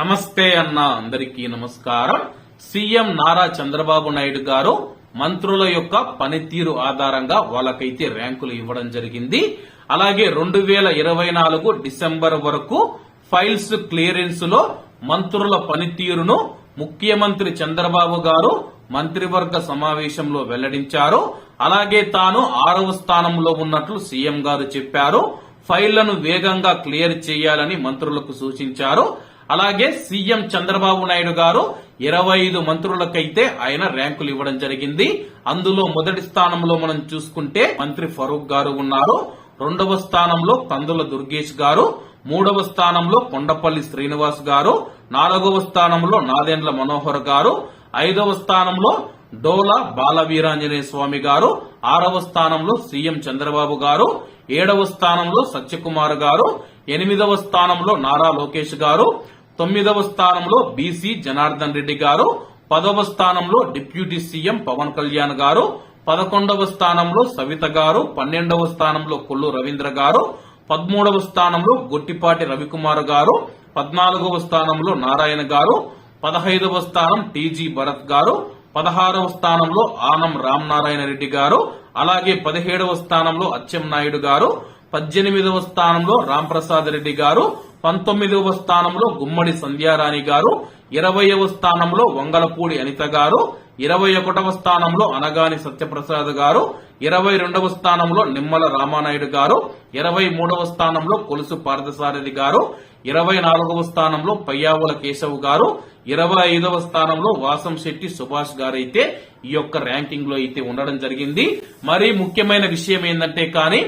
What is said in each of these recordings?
నమస్తే అన్న అందరికీ నమస్కారం. సీఎం నారా చంద్రబాబు నాయుడు గారు మంత్రుల యొక్క పనితీరు ఆధారంగా వాళ్ళకైతే ర్యాంకులు ఇవ్వడం జరిగింది. అలాగే రెండు వేల ఇరవై నాలుగు డిసెంబర్ వరకు ఫైల్స్ క్లియరెన్స్లో మంత్రుల పనితీరును ముఖ్యమంత్రి చంద్రబాబు గారు మంత్రివర్గ సమావేశంలో వెల్లడించారు. అలాగే తాను ఆరవ స్థానంలో ఉన్నట్లు సీఎం గారు చెప్పారు. ఫైళ్ళను వేగంగా క్లియర్ చేయాలని మంత్రులకు సూచించారు. అలాగే సీఎం చంద్రబాబు నాయుడు గారు ఇరవై ఐదు మంత్రులకైతే ఆయన ర్యాంకులు ఇవ్వడం జరిగింది. అందులో మొదటి స్థానంలో మనం చూసుకుంటే మంత్రి ఫరూక్ గారు ఉన్నారు. రెండవ స్థానంలో కందుల దుర్గేష్ గారు. మూడవ స్థానంలో కొండపల్లి శ్రీనివాస్ గారు. నాలుగవ స్థానంలో నాదెండ్ల మనోహర్ గారు. ఐదవ స్థానంలో డోలా బాలవీరాంజనేయ స్వామి గారు. ఆరవ స్థానంలో సీఎం చంద్రబాబు గారు. ఏడవ స్థానంలో సత్యకుమార్ గారు. ఎనిమిదవ స్థానంలో నారా లోకేష్ గారు. తొమ్మిదవ స్థానంలో బీసీ జనార్దన్ రెడ్డి గారు పదవ స్థానంలో డిప్యూటీ సీఎం పవన్ కళ్యాణ్ గారు పదకొండవ స్థానంలో సవిత గారు పన్నెండవ స్థానంలో కొల్లు రవీంద్ర గారు పదమూడవ స్థానంలో గొట్టిపాటి రవికుమార్ గారు పద్నాలుగవ స్థానంలో నారాయణ గారు పదహైదవ స్థానం టీజీ భరత్ గారు పదహారవ స్థానంలో ఆనం రామనారాయణ రెడ్డి గారు అలాగే పదిహేడవ స్థానంలో అచ్చెం నాయుడు గారు పద్దెనిమిదవ స్థానంలో రాంప్రసాద్ రెడ్డి గారు పంతొమ్మిదవ స్థానంలో గుమ్మడి సంధ్యారాణి గారు ఇరవయవ స్థానంలో వంగలపూడి అనిత గారు ఇరవై ఒకటవ స్థానంలో అనగాని సత్యప్రసాద్ గారు ఇరవై రెండవ స్థానంలో నిమ్మల రామానాయుడు గారు ఇరవై మూడవ స్థానంలో కొలుసు పార్థసారథి గారు ఇరవై నాలుగవ స్థానంలో పయ్యావుల కేశవ్ గారు ఇరవై ఐదవ స్థానంలో వాసం శెట్టి సుభాష్ గారు అయితే ఈ యొక్క ర్యాంకింగ్లో అయితే ఉండడం జరిగింది. మరీ ముఖ్యమైన విషయం ఏంటంటే కానీ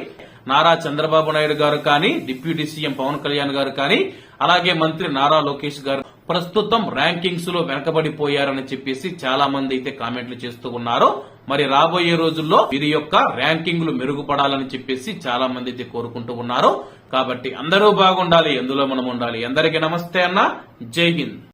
నారా చంద్రబాబు నాయుడు గారు కానీ డిప్యూటీ సీఎం పవన్ కళ్యాణ్ గారు కానీ అలాగే మంత్రి నారా లోకేష్ గారు ప్రస్తుతం ర్యాంకింగ్స్లో వెనకబడిపోయారని చెప్పేసి చాలా మంది అయితే కామెంట్లు చేస్తూ ఉన్నారు. మరి రాబోయే రోజుల్లో వీరి యొక్క ర్యాంకింగ్లు మెరుగుపడాలని చెప్పేసి చాలా మంది అయితే కోరుకుంటూ ఉన్నారు. కాబట్టి అందరూ బాగుండాలి ఎందులో మనం ఉండాలి. అందరికీ నమస్తే అన్న. జై హింద్.